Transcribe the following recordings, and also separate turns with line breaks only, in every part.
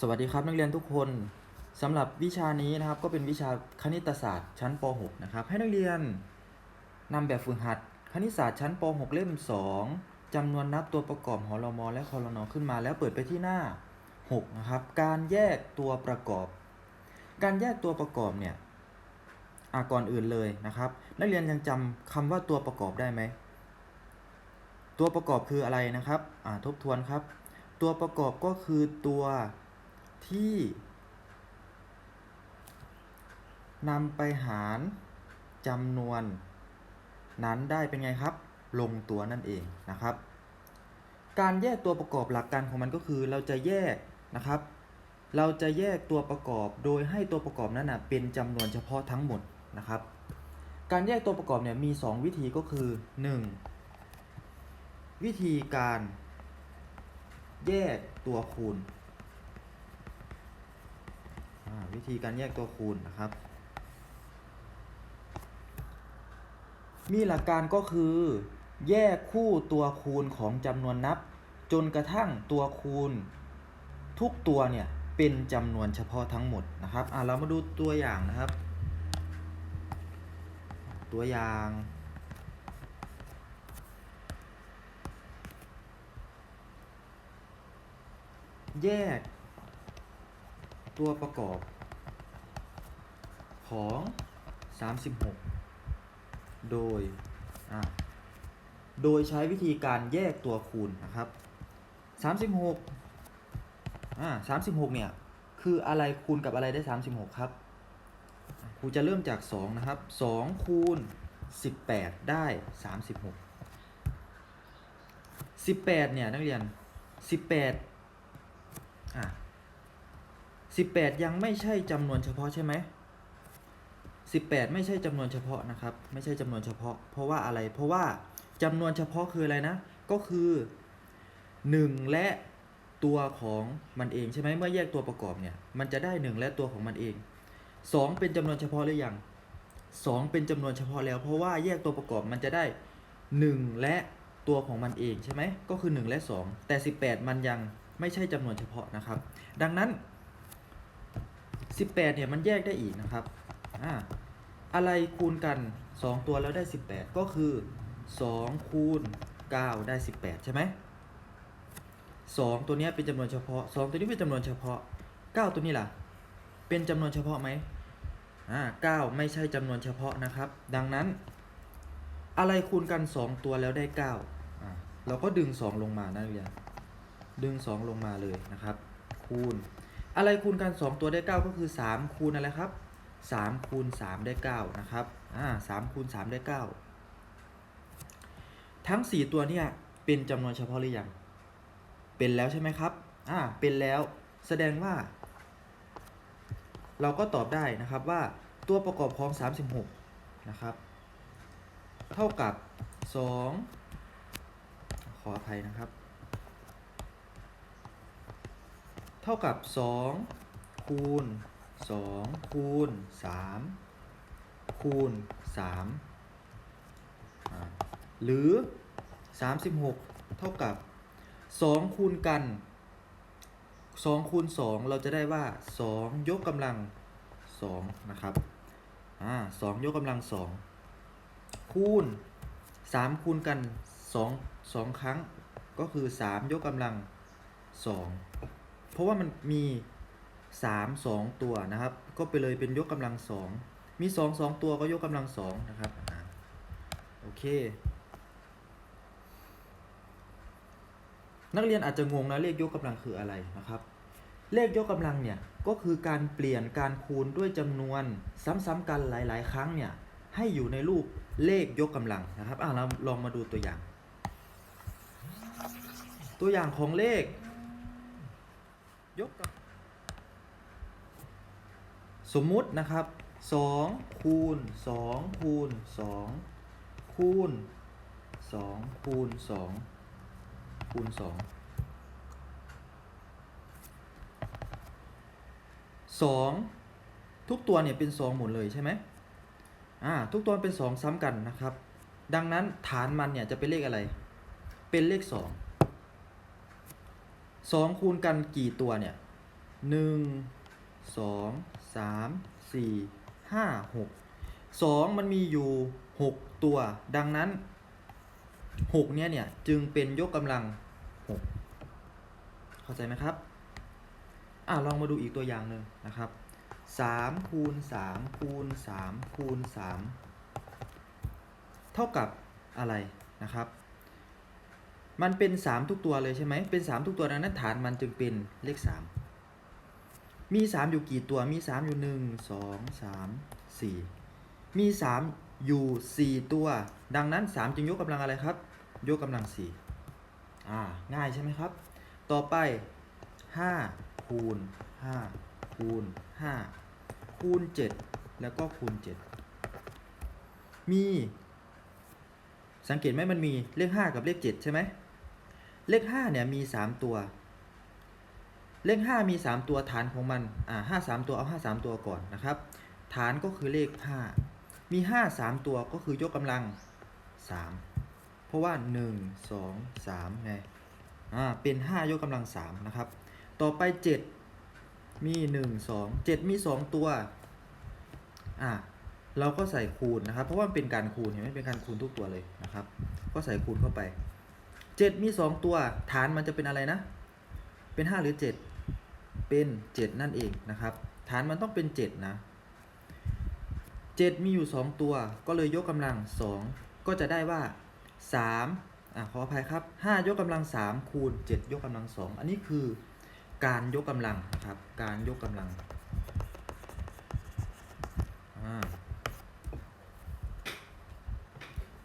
สวัสดีครับนักเรียนทุกคนสำหรับวิชานี้นะครับก็เป็นวิชาคณิตศาสตร์ชั้นป .6 นะครับให้นักเรียนนำแบบฝึกหัด คณิตศาสตร์ชั้นป .6 เล่ม 2จำนวนนับตัวประกอบหอรมอและคอรนอขึ้นมา แล้วเปิดไปที่หน้า6นะครับการแยกตัวประกอบ การแยกตัวประกอบเนี่ยอะก่อนอื่นเลยนะครับ นักเรียนยังจำคำว่าตัวประกอบได้ไหมตัวประกอบคืออะไรนะครับอ่าทบทวนครับ ตัวประกอบก็คือตัว ที่นำไปหารจำนวนนั้นได้เป็นไงครับ ลงตัวนั่นเองนะครับ การแยกตัวประกอบหลักการของมันก็คือเราจะแยกนะครับ เราจะแยกตัวประกอบโดยให้ตัวประกอบนั้นนะเป็นจำนวนเฉพาะทั้งหมดนะครับ การแยกตัวประกอบเนี่ยมี 2 วิธีก็คือ 1. วิธีการแยกตัวคูณ วิธีการแยกตัวคูณนะครับ มีหลักการก็คือ แยกคู่ตัวคูณของจำนวนนับ จนกระทั่งตัวคูณ ทุกตัวเนี่ยเป็นจำนวนเฉพาะทั้งหมดนะครับอ่าเรามาดูตัวอย่างนะครับ ตัวอย่างแยก ตัวประกอบของ 36 โดย โดยใช้วิธีการแยกตัวคูณนะครับ 36อ่า36 เนี่ย คืออะไรคูณกับอะไรได้ 36 ครับ ครูจะเริ่มจาก 2 นะครับ 2 คูณ 18 ได้ 36 18 เนี่ย นักเรียน 18 18 ยังไม่ใช่จำนวนเฉพาะใช่ไหม18 ไม่ใช่จำนวนเฉพาะนะครับ ไม่ใช่จำนวนเฉพาะ เพราะว่าอะไร เพราะว่าจำนวนเฉพาะคืออะไรนะ ก็คือ 1 และตัวของมันเองใช่ไหมเมื่อแยกตัวประกอบเนี่ยมันจะได้ 1 และตัวของมันเอง 2 เป็นจำนวนเฉพาะหรือยัง 2 เป็นจำนวนเฉพาะแล้ว เพราะว่าแยกตัวประกอบมันจะได้ 1 และตัวของมันเองใช่ไหมก็คือ 1 และ 2 แต่ 18 มันยังไม่ใช่จำนวนเฉพาะนะครับ ดังนั้น 18เนี่ยมันแยกได้อีกนะครับอ่าอะไรคูณกัน 2 ตัวแล้วได้ 18 ก็คือ 2 คูณ 9 ได้ 18 ใช่ไหม2ตัวนี้เป็นจำนวนเฉพาะ 2 ตัวนี้เป็นจำนวนเฉพาะ 9 ตัวนี้ล่ะ เป็นจำนวนเฉพาะไหมอ่า9ไม่ใช่จำนวนเฉพาะนะครับ ดังนั้น อะไรคูณกัน 2 ตัวแล้วได้9อ่าเราก็ดึง 2 ลงมานะเรียนดึง 2 ลงมาเลยนะครับ คูณ อะไรคูณกัน 2 ตัวได้ 9 ก็คือ 3 คูณอะไรครับ 3 คูณ 3 ได้ 9 นะครับ อ่า3คูณ 3 ได้ 9 ทั้ง 4 ตัวเนี่ยเป็นจำนวนเฉพาะหรือยัง เป็นแล้วใช่ไหมครับ อ่า เป็นแล้ว แสดงว่า เราก็ตอบได้นะครับว่าตัวประกอบของ 36 นะครับ เท่ากับ 2 ขออภัยนะครับ เท่ากับ 2 คูณ 2 คูณ 3 คูณ 3 หรือ 36 เท่ากับ 2 คูณกัน 2 คูณ 2 เราจะได้ว่า 2 ยกกำลัง 2 นะครับอ่า2ยกกำลัง 2 คูณ 3 คูณกัน 2 2 ครั้งก็คือ 3 ยกกำลัง 2 เพราะว่ามันมี 3 2 ตัวนะครับ ก็ไปเลยเป็นยกกำลัง 2 มี 2 2 ตัวก็ยกกำลัง 2 นะครับโอเค นักเรียนอาจจะงงนะเลขยกกำลังคืออะไรนะครับ เลขยกกำลังเนี่ยก็คือการเปลี่ยนการคูณด้วยจำนวนซ้ำๆกันหลาย ๆ ครั้งเนี่ยให้อยู่ในรูปเลขยกกำลังนะครับอะเราลองมาดูตัวอย่าง ตัวอย่างของเลข ยกกำสมมุตินะครับ2คูณ2คูณ2คูณ2คูณ2คูณ2สองทุกตัวเนี่ยเป็นสองหมดเลยใช่ไหมอ่าทุกตัวเป็นสองซ้ำกันนะครับ ดังนั้นฐานมันเนี่ยจะเป็นเลขอะไร เป็นเลขสอง สองคูณกันกี่ตัวเนี่ยหนึ่งสองสามสี่ห้าหกสองมันมีอยู่หกตัว ดังนั้นหกเนี้ยเนี่ยจึงเป็นยกกำลังหกเข้าใจไหมครับอะลองมาดูอีกตัวอย่างหนึ่งนะครับสามคูณสามคูณสามคูณสามเท่ากับอะไรนะครับ มันเป็น 3 ทุกตัวเลยใช่ไหมเป็น 3 ทุกตัวดังนั้นฐานมันจึงเป็นเลข 3 มี 3 อยู่กี่ตัวมี 3 อยู่ 1 2 3 4 มี 3 อยู่ 4 ตัว ดังนั้น 3 จึงยกกำลังอะไรครับ ยกกำลัง4อ่าง่ายใช่ไหมครับ ต่อไป 5 คูณ 5 คูณ 5 คูณ 7 แล้วก็คูณ 7 มีสังเกตไหมมันมีเลข 5 กับเลข 7 ใช่ไหม เลข5เนี่ยมี3ตัว เลข5มี3ตัวฐานของมัน อ่าห้าสามตัวเอา5 3ตัวก่อนนะครับ ฐานก็คือเลข5มี5 3ตัวก็คือยกกำลัง3เพราะว่า1 2 3ไง อ่า เป็น5ยกกำลัง3นะครับ ต่อไป7มี1 2 7มี2ตัว อ่าเราก็ใส่คูณนะครับ เพราะว่ามันเป็นการคูณเห็นไหมเป็นการคูณทุกตัวเลยนะครับ ก็ใส่คูณเข้าไป 7มี2ตัว ฐานมันจะเป็นอะไรนะ เป็น5หรือ7เป็น7นั่นเองนะครับ ฐานมันต้องเป็น7นะ7มีอยู่2ตัว ก็เลยยกกำลัง2ก็จะได้ว่า3อะขออภัยครับ5ยกกำลัง3คูณ7ยกกำลัง2อันนี้คือการยกกำลังนะครับ การยกกำลังอ่า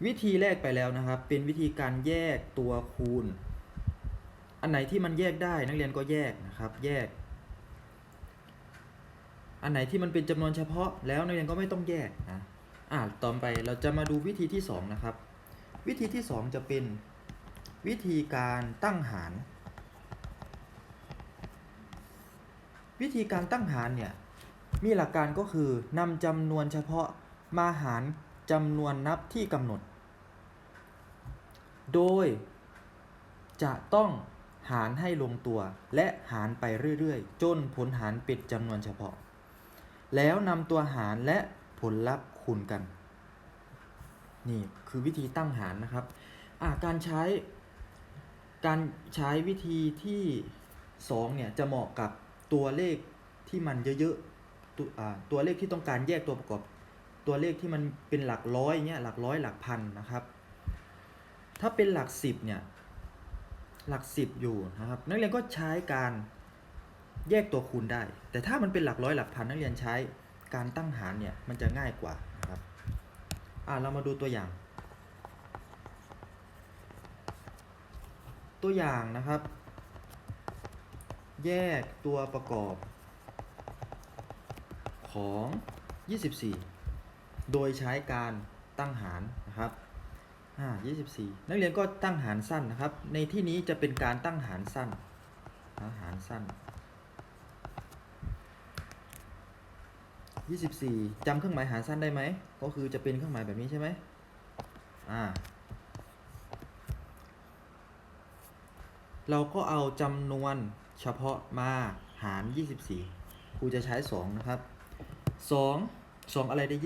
วิธีแรกไปแล้วนะครับ เป็นวิธีการแยกตัวคูณ อันไหนที่มันแยกได้นักเรียนก็แยกนะครับ แยก อันไหนที่มันเป็นจำนวนเฉพาะแล้วนักเรียนก็ไม่ต้องแยกนะอ่าต่อไปเราจะมาดูวิธีที่สองนะครับ วิธีที่สองจะเป็นวิธีการตั้งหาร วิธีการตั้งหารเนี่ยมีหลักการก็คือนำจำนวนเฉพาะมาหารจำนวนนับที่กำหนด โดย จะต้องหารให้ลงตัวและหารไปเรื่อยๆ จนผลหารเป็นจำนวนเฉพาะ แล้วนำตัวหารและผลลัพธ์คูณกัน นี่คือวิธีตั้งหารนะครับการใช้การใช้วิธีที่2เนี่ยจะเหมาะกับตัวเลขที่มันเยอะๆตัวอ่าตัวเลขที่ต้องการแยกตัวประกอบ ตัวเลขที่มันเป็นหลักร้อยเงี้ยหลักร้อยหลักพันนะครับ ถ้าเป็นหลักสิบเนี่ยหลักสิบอยู่นะครับ นักเรียนก็ใช้การแยกตัวคูณได้ แต่ถ้ามันเป็นหลักร้อยหลักพันนักเรียนใช้การตั้งหารเนี่ยมันจะง่ายกว่านะครับอ่าเรามาดูตัวอย่าง ตัวอย่างนะครับ แยกตัวประกอบของ 24 โดยใช้การตั้งหารนะครับ อ่า24 นักเรียนก็ตั้งหารสั้นนะครับ ในที่นี้จะเป็นการตั้งหารสั้นหารสั้น 24จำเครื่องหมายหารสั้นได้ไหม ก็คือจะเป็นเครื่องหมายแบบนี้ใช่ไหมอ่า เราก็เอาจำนวนเฉพาะมาหาร 24 ครูจะใช้ 2 นะครับ 2 2 อะไรได้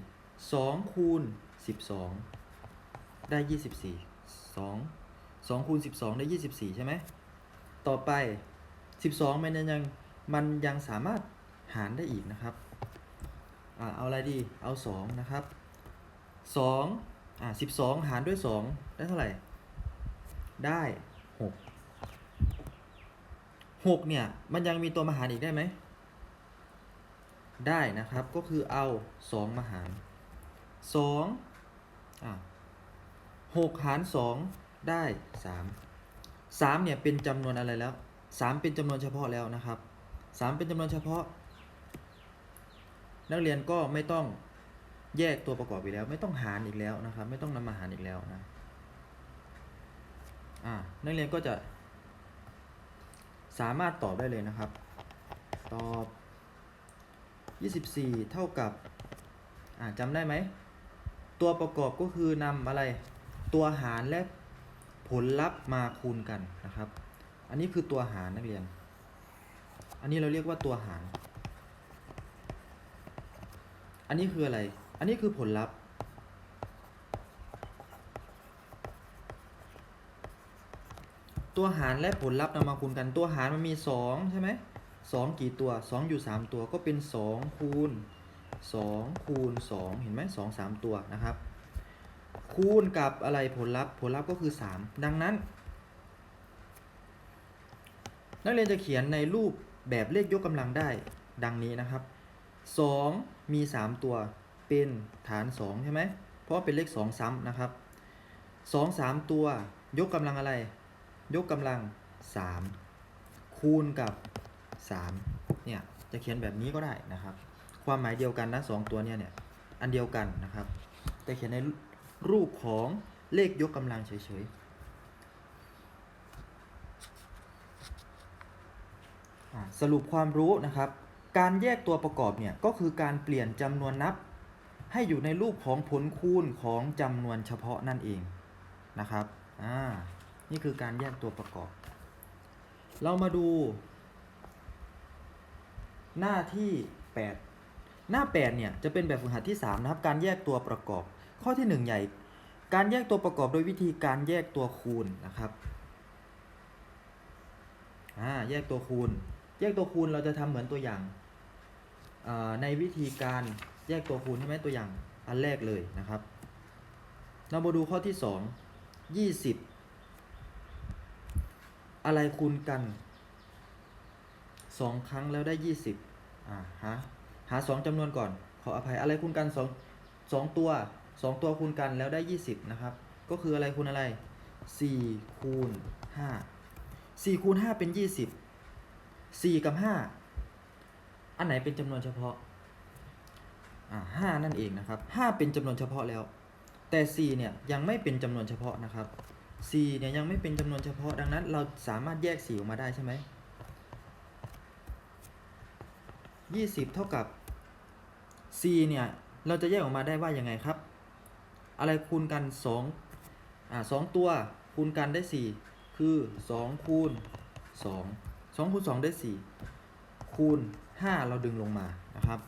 24 2คูณ12 ได้24 2 2คูณ12ได้24ใช่ไหม ต่อไป12มันยังมันยังสามารถหารได้อีกนะครับ อ่าเอาอะไรดี เอา2นะครับ2อ่า12หารด้วย2ได้เท่าไหร่ ได้6 6เนี่ย มันยังมีตัวมาหารอีกได้ไหม ได้นะครับ ก็คือเอา2มาหาร2อะ 6 หาร 2 ได้ 3 3เนี่ยเป็นจำนวนอะไรแล้ว 3 เป็นจำนวนเฉพาะแล้วนะครับ 3 เป็นจำนวนเฉพาะ นักเรียนก็ไม่ต้องแยกตัวประกอบอีกแล้ว ไม่ต้องหารอีกแล้วนะครับ ไม่ต้องนำมาหารอีกแล้วนะอ่านักเรียนก็จะสามารถตอบได้เลยนะครับ ตอบ 24 เท่ากับอ่าจำได้ไหม ตัวประกอบก็คือนำอะไร ตัวหารและผลลัพธ์มาคูณกันนะครับ อันนี้คือตัวหารนักเรียน อันนี้เราเรียกว่าตัวหาร อันนี้คืออะไร อันนี้คือผลลัพธ์ ตัวหารและผลลัพธ์นำมาคูณกัน ตัวหารมันมีสองใช่ไหมสองกี่ตัวสองอยู่สามตัวก็เป็นสองคูณสองคูณสองเห็นไหมสองสามตัวนะครับ คูณกับอะไรผลลัพธ์ ผลลัพธ์ก็คือสามดังนั้น นักเรียนจะเขียนในรูปแบบเลขยกกำลังได้ดังนี้นะครับ 2 มี 3 ตัวเป็นฐาน 2 ใช่ไหม เพราะเป็นเลข 2 ซ้ำนะครับ 2 3 ตัวยกกำลังอะไร ยกกำลัง 3 คูณกับ 3 เนี่ย จะเขียนแบบนี้ก็ได้นะครับ ความหมายเดียวกันนะสองตัวเนี่ยเนี่ย อันเดียวกันนะครับ แต่เขียนใน รูปของเลขยกกำลังเฉยๆ สรุปความรู้นะครับ การแยกตัวประกอบเนี่ยก็คือการเปลี่ยนจำนวนนับ ให้อยู่ในรูปของผลคูณของจำนวนเฉพาะนั่นเองนะครับ อ่า นี่คือการแยกตัวประกอบ เรามาดู หน้าที่ 8 หน้า 8 เนี่ย จะเป็นแบบฝึกหัดที่ 3 นะครับ การแยกตัวประกอบ ข้อที่ 1 ใหญ่ การแยกตัวประกอบโดยวิธีการแยกตัวคูณนะครับอ่าแยกตัวคูณ แยกตัวคูณเราจะทำเหมือนตัวอย่างในวิธีการแยกตัวคูณใช่ไหมตัวอย่างอันแรกเลยนะครับ เรามาดูข้อที่ 2 20 อะไรคูณกัน 2 ครั้งแล้วได้ 20อ่าหาหา 2จำนวนก่อน ขออภัยอะไรคูณกัน 2 2 ตัว 2 ตัวคูณกันแล้วได้ 20 นะครับ ก็คืออะไรคูณอะไร 4 คูณ 5 4 คูณ 5 เป็น 20 4 กับ 5 อันไหนเป็นจำนวนเฉพาะอ่า5นั่นเองนะครับ 5 เป็นจำนวนเฉพาะแล้ว แต่ 4 เนี่ยยังไม่เป็นจำนวนเฉพาะนะครับ 4 เนี่ยยังไม่เป็นจำนวนเฉพาะ ดังนั้นเราสามารถแยก 4 ออกมาได้ใช่ไหม20 เท่ากับ4เนี่ย เราจะแยกออกมาได้ว่ายังไงครับ อะไรคูณกัน2อ่า2ตัวคูณกันได้ 4 คือ 2 คูณ 2 2คูณ2ได้ 4 คูณ 5 เราดึงลงมานะครับ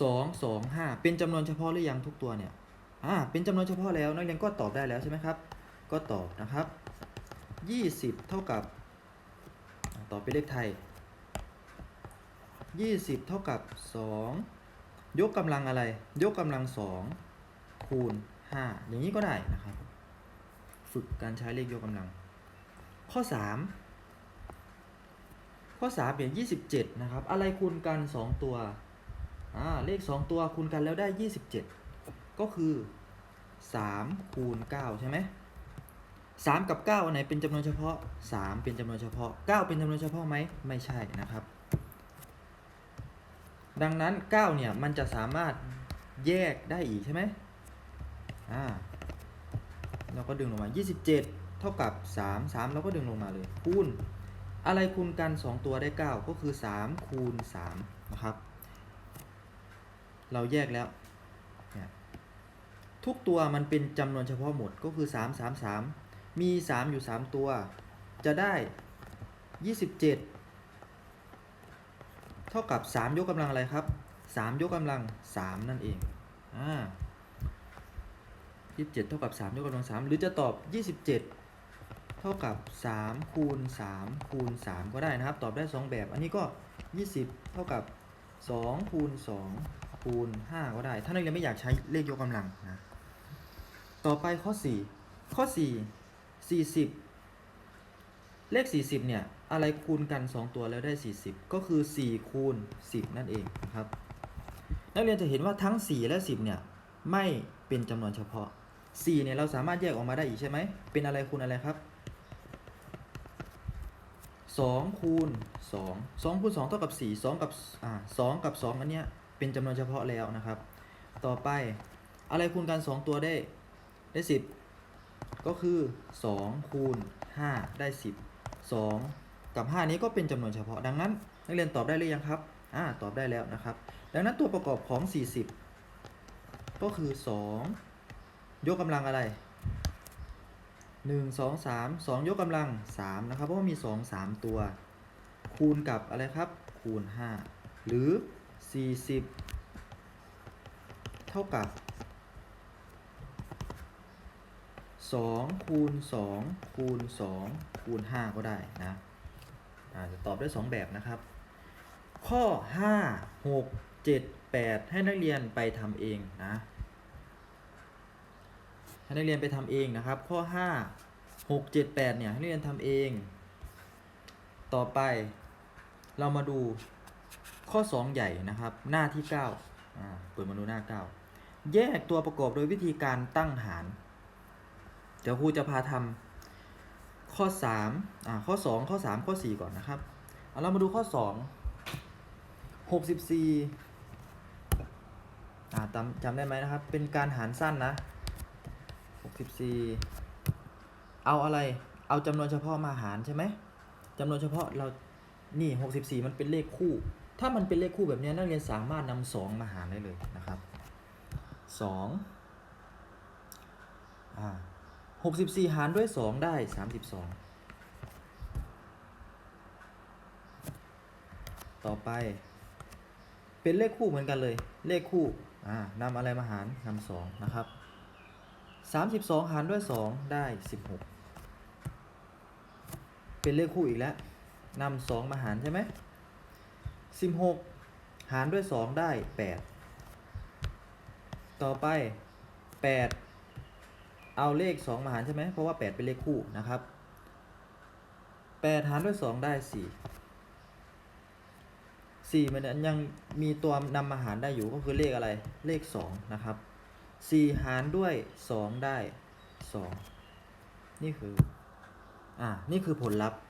2 2 5 เป็นจำนวนเฉพาะหรือยังทุกตัวเนี่ยอ่าเป็นจำนวนเฉพาะแล้วนักเรียนก็ตอบได้แล้วใช่ไหมครับ ก็ตอบนะครับ 20 เท่ากับอ่าตอบเป็นเลขไทย 20 เท่ากับ 2 ยกกำลังอะไร ยกกำลัง2คูณ5อย่างนี้ก็ได้นะครับ ฝึกการใช้เลขยกกำลัง ข้อ3ข้อ3เปลี่ยน27นะครับ อะไรคูณกัน2ตัวอ่าเลข2ตัวคูณกันแล้วได้27ก็คือ3คูณ9ใช่ไหม3กับ9อันไหนเป็นจำนวนเฉพาะ3เป็นจำนวนเฉพาะ9เป็นจำนวนเฉพาะไหมไม่ใช่นะครับ ดังนั้น 9 เนี่ย มันจะสามารถแยกได้อีกใช่ไหมอ่าเราก็ดึงลงมา 27 เท่ากับ 3 3 เราก็ดึงลงมาเลย คูณ อะไรคูณกัน 2 ตัวได้ 9 ก็คือ 3 คูณ 3 นะครับ เราแยกแล้วเนี่ยทุกตัวมันเป็นจำนวนเฉพาะหมดก็คือ 3 3 3 มี 3 อยู่ 3 ตัว จะได้ 27 ท่ากับ 3 ยกกำลังอะไรครับ 3 ยกกำลัง 3 นั่นเองอ่า27 เท่ากับ 3 ยกกำลัง 3 หรือจะตอบ 27 เท่ากับ 3 คูณ 3 คูณ 3 ก็ได้นะครับ ตอบได้ 2 แบบ อันนี้ก็ 20 เท่ากับ 2 คูณ 2 คูณ 5 ก็ได้ ถ้านักเรียนไม่อยากใช้เลขยกกำลังนะ ต่อไปข้อ 4 ข้อ 4 40 เลข 40 เนี่ย อะไรคูณกัน 2 ตัวแล้วได้ 40 ก็คือ 4 คูณ 10 นั่นเองนะครับ นักเรียนจะเห็นว่าทั้ง 4 และ 10 เนี่ย ไม่เป็นจำนวนเฉพาะ 4 เนี่ยเราสามารถแยกออกมาได้อีกใช่ไหม เป็นอะไรคูณอะไรครับ 2 คูณ 2 2 คูณ 2 เท่ากับ 4 2 กับอ่า2กับ 2 อันเนี้ยเป็นจำนวนเฉพาะแล้วนะครับ ต่อไปอะไรคูณกัน 2 ตัวได้ได้ 10 ก็คือ 2 คูณ 5 ได้ 10 2 กับ 5 นี้ก็เป็นจำนวนเฉพาะ ดังนั้น นักเรียนตอบได้หรือยังครับอ่าตอบได้แล้วนะครับ ดังนั้นตัวประกอบของ 40 ก็คือ 2 ยกกำลังอะไรหนึ่งสองสามสองยกกำลังสามนะครับ เพราะว่ามีสองสามตัว คูณกับอะไรครับ คูณห้าหรือสี่สิบเท่ากับสองคูณสองคูณสองคูณห้าก็ได้นะ จะตอบได้สองแบบนะครับ ข้อ 5 6 7 8 ให้นักเรียนไปทำเองนะให้นักเรียนไปทำเองนะครับ ข้อ 5 6 7 8เนี่ยให้นักเรียนทำเอง ต่อไปเรามาดูข้อ 2 ใหญ่นะครับ หน้าที่ 9อ่าเปิดมาดูหน้า 9 แยกตัวประกอบโดยวิธีการตั้งหาร เดี๋ยวครูจะพาทำ ข้อ3อ่าข้อ 2 ข้อ 3 ข้อ 4 ก่อนนะครับเอาเรามาดูข้อ2หกสิบสี่อ่าจำจำได้ไหมนะครับ เป็นการหารสั้นนะหกสิบสี่เอาอะไร เอาจำนวนเฉพาะมาหารใช่ไหมจำนวนเฉพาะเรานี่หกสิบสี่มันเป็นเลขคู่ ถ้ามันเป็นเลขคู่แบบนี้นักเรียนสามารถนำสองมาหารได้เลยนะครับสองอ่า หกสิบสี่หารด้วยสองได้สามสิบสองต่อไป เป็นเลขคู่เหมือนกันเลย เลขคู่อ่านำอะไรมาหารนำสองนะครับสามสิบสองหารด้วยสองได้สิบหกเป็นเลขคู่อีกแล้วนำสองมาหารใช่ไหมสิบหกหารด้วยสองได้แปดต่อไปแปด เอาเลขสองมาหารใช่ไหมเพราะว่าแปดเป็นเลขคู่นะครับแปดหารด้วยสองได้สี่สี่มันยังมีตัวนำมาหารได้อยู่ก็คือเลขอะไรเลขสองนะครับสี่หารด้วยสองได้สองนี่คือ อ่า นี่คือผลลัพธ์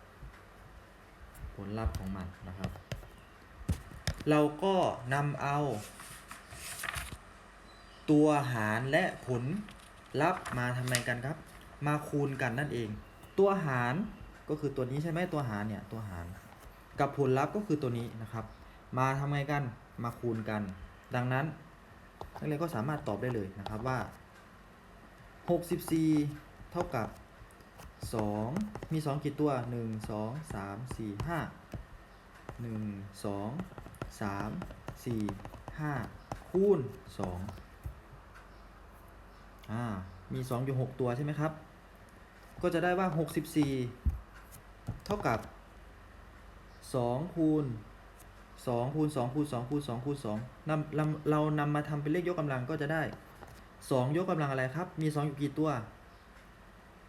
ผลลัพธ์ของมันนะครับ เราก็นำเอา ตัวหารและผล ลัพธ์มาทำไมกันครับ มาคูณกันนั่นเอง ตัวหารก็คือตัวนี้ใช่ไหมตัวหารเนี่ยตัวหารกับผลลัพธ์ก็คือตัวนี้นะครับ มาทำไงกันมาคูณกัน ดังนั้นนักเรียนก็สามารถตอบได้เลยนะครับว่า 64 เท่ากับ 2 มี 2 กี่ตัว 1 2 3 4 5 1 2 3 4 5 คูณ 2 อ่ามี 2 อยู่ 6 ตัวใช่ไหมครับ ก็จะได้ว่า 64 เท่ากับ 2 คูณสองคูณสองคูณสองคูณสองคูณสองนำนำเรานำมาทำเป็นเลขยกกำลังก็จะได้สองยกกำลังอะไรครับ มีสองอยู่กี่ตัว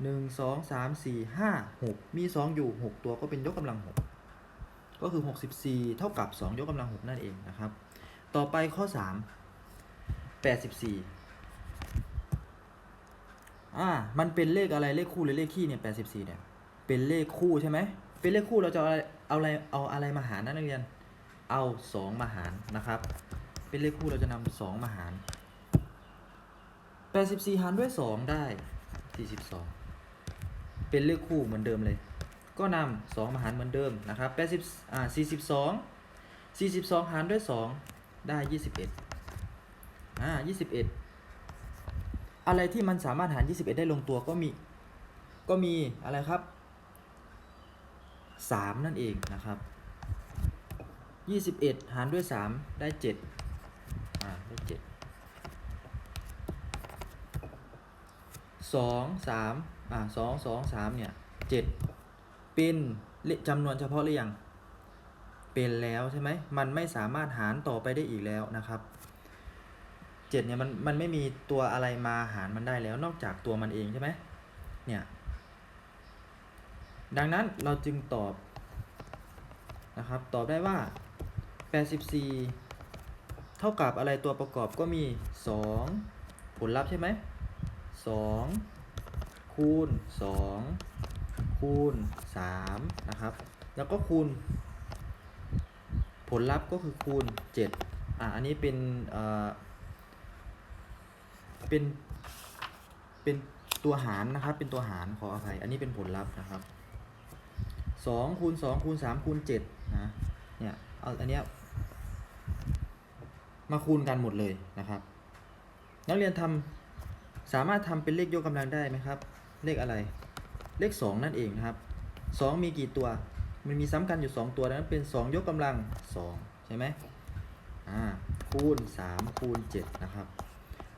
หนึ่งสองสามสี่ห้าหกมีสองอยู่หกตัวก็เป็นยกกำลังหกก็คือหกสิบสี่เท่ากับสองยกกำลังหกนั่นเองนะครับ ต่อไปข้อสามแปดสิบสี่ อ่า มันเป็นเลขอะไรเลขคู่หรือเลขคี่เนี่ยแปดสิบสี่เนี่ย เป็นเลขคู่ใช่ไหม เป็นเลขคู่เราจะเอาอะไรเอาอะไรเอาอะไรมาหารนะนักเรียน เอา2มาหารนะครับ เป็นเลขคู่เราจะนำ2มาหาร84หารด้วย2ได้42เป็นเลขคู่เหมือนเดิมเลย ก็นำ2มาหารเหมือนเดิมนะครับ80อ่า42 42หารด้วย2ได้21อ่า21อ อะไรที่มันสามารถหาร 21 ได้ลงตัวก็มีก็มีอะไรครับ 3 นั่นเองนะครับยี่สิบเอ็ดหารด้วยสามได้เจ็ดอ่าได้เจ็ดสองสามอ่าสองสองสามเนี่ยเจ็ดเป็นจำนวนเฉพาะหรือยังเป็นแล้วใช่ไหมมันไม่สามารถหารต่อไปได้อีกแล้วนะครับ เจ็ดเนี่ยมันมันไม่มีตัวอะไรมาหารมันได้แล้ว นอกจากตัวมันเองใช่ไหมเนี่ย ดังนั้นเราจึงตอบนะครับ ตอบได้ว่า 84 เท่ากับอะไรตัวประกอบก็มี 2 ผลลัพธ์ใช่ไหม 2 คูณ 2 คูณ 3 นะครับ แล้วก็คูณ ผลลัพธ์ก็คือคูณ 7 อะ อันนี้เป็นเอ่อ เป็น เป็นตัวหารนะครับ เป็นตัวหารขออภัย อันนี้เป็นผลลัพธ์นะครับ2คูณ2คูณ3คูณ7นะ เนี่ยเอาอันเนี้ยมาคูณกันหมดเลยนะครับ นักเรียนทำสามารถทำเป็นเลขยกกำลังได้ไหมครับ เลขอะไร เลข 2 นั่นเองนะครับ 2 มีกี่ตัว มันมีซ้ำกันอยู่ 2 ตัวดังนั้นเป็น 2 ยกกำลัง 2 ใช่ไหมอ่าคูณ 3 คูณ 7 นะครับ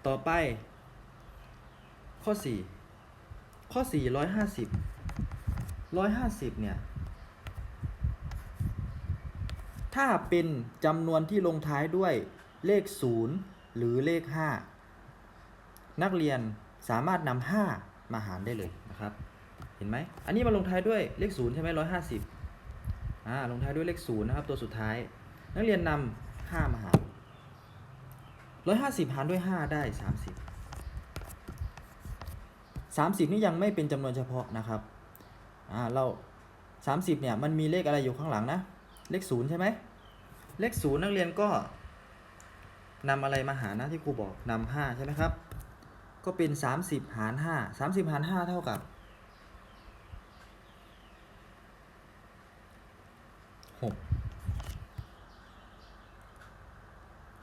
ต่อไป ข้อ 4 ข้อ 4 150 150 เนี่ย ถ้าเป็นจำนวนที่ลงท้ายด้วยเลข 0 หรือเลข 5 นักเรียนสามารถนำ5มาหารได้เลยนะครับ เห็นไหม อันนี้มาลงท้ายด้วยเลข 0 ใช่ไหม150อ่าลงท้ายด้วยเลข 0 นะครับ ตัวสุดท้าย นักเรียนนำ5มาหาร 150หารด้วย5ได้30 30นี่ยังไม่เป็นจำนวนเฉพาะนะครับ อ่า เรา30เนี่ยมันมีเลขอะไรอยู่ข้างหลังนะ เลข0ใช่ไหม เลข0นักเรียนก็นำอะไรมาหารนะที่ครูบอกนำ5ใช่ไหมครับ ก็เป็น30หาร5 30หาร5เท่ากับ 6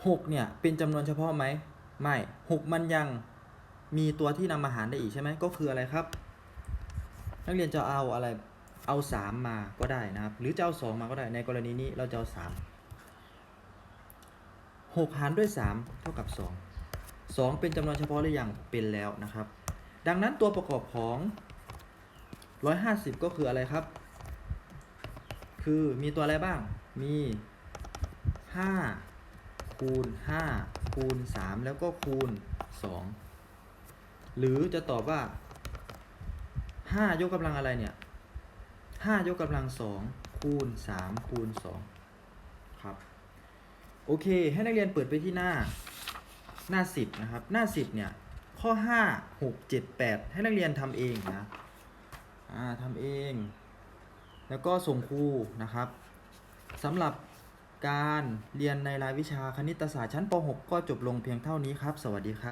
6เนี่ยเป็นจำนวนเฉพาะไหมไม่6มันยังมีตัวที่นำมาหารได้อีกใช่ไหมก็คืออะไรครับ นักเรียนจะเอาอะไรเอา 3 มาก็ได้นะครับ หรือจะเอา 2 มาก็ได้ในกรณีนี้เราจะเอา 3 6 หารด้วย 3 เท่ากับ 2 2 เป็นจำนวนเฉพาะหรือยังเป็นแล้วนะครับ ดังนั้นตัวประกอบของ 150 ก็คืออะไรครับ คือมีตัวอะไรบ้างมี 5 คูณ 5 คูณ 3 แล้วก็คูณ 2 หรือจะตอบว่า 5 ยกกำลังอะไรเนี่ย 5 ยกกำลัง 2 คูณ 3 คูณ 2 ครับ โอเค ให้นักเรียนเปิดไปที่หน้าหน้า 10 นะครับ หน้า 10 เนี่ย ข้อ 5 6 7 8 ให้นักเรียนทำเองนะอ่าทำเอง แล้วก็ส่งครูนะครับสำหรับ การเรียนในรายวิชาคณิตศาสตร์ชั้นป .6 ก็จบลงเพียงเท่านี้ครับ สวัสดีครับ